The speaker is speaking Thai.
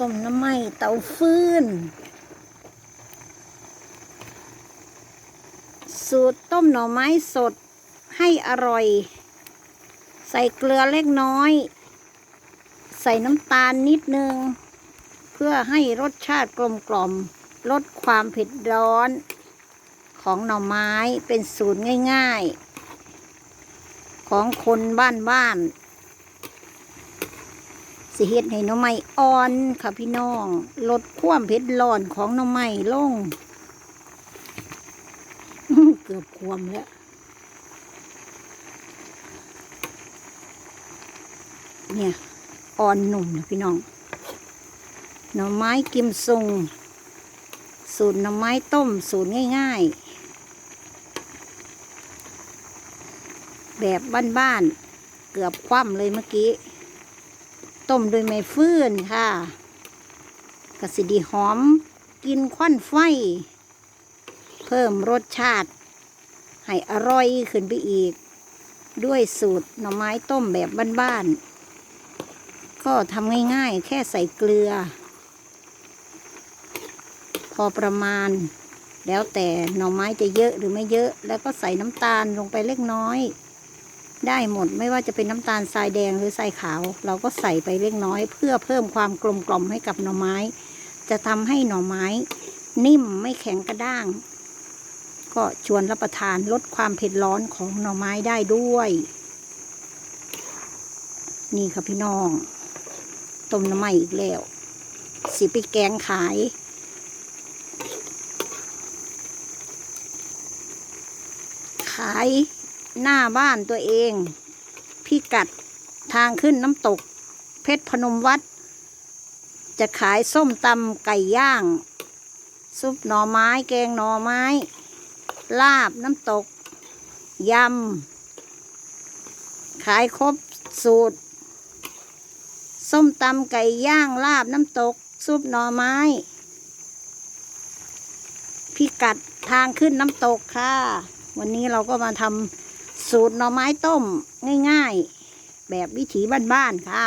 ต้มน้ำไหม้เตาฟืน สูตรต้มหน่อไม้สดให้อร่อย ใส่เกลือเล็กน้อย ใส่น้ำตาลนิดนึง เพื่อให้รสชาติกลมกล่อม ลดความเผ็ดร้อน ของหน่อไม้เป็นสูตรง่าย ๆ ของคนบ้านบ้านๆ สิเฮ็ดให้หน่อไม้อ่อนค่ะพี่น้องลดความเผ็ดร้อนของหน่อไม้ลง เกือบควมแล้วเนี่ยอ่อนหนุ่มนะพี่น้องหน่อไม้กิมซุงสูตรหน่อไม้ต้มสูตรง่ายๆ แบบบ้านๆ เกือบคว่ำเลยเมื่อกี้ ต้มโดยไม้ฟืนค่ะกระสิดีหอมกินควันไฟ เพิ่มรสชาติ ให้อร่อยขึ้นไปอีก ด้วยสูตรหน่อไม้ต้มแบบบ้านๆ ก็ทำง่ายๆ แค่ใส่เกลือ พอประมาณแล้วแต่หน่อไม้จะเยอะหรือไม่เยอะ แล้วก็ใส่น้ำตาลลงไปเล็กน้อย ได้หมดไม่ว่าจะเป็นน้ำตาลทรายแดงหรือทรายขาว เราก็ใส่ไปเล็กน้อย เพื่อเพิ่มความกลมกล่อมให้กับหน่อไม้ จะทำให้หน่อไม้ นิ่มไม่แข็งกระด้าง ก็ชวนรับประทานลดความเผ็ดร้อนของหน่อไม้ได้ด้วย นี่ค่ะพี่น้องต้มน้ำไม้อีกแล้ว สิไปแกงขายขาย หน้าบ้านตัวเอง พิกัดทางขึ้นน้ำตก เพชรพนมวัด จะขายส้มตำไก่ย่าง ซุปหน่อไม้แกงหน่อไม้ ลาบน้ำตก ยำ ขายครบสูตร ส้มตำไก่ย่างลาบน้ำตก ซุปหน่อไม้ พิกัดทางขึ้นน้ำตกค่ะ วันนี้เราก็มาทำ สูตรหน่อไม้ต้มง่าย ๆ แบบวิถีบ้านๆค่ะ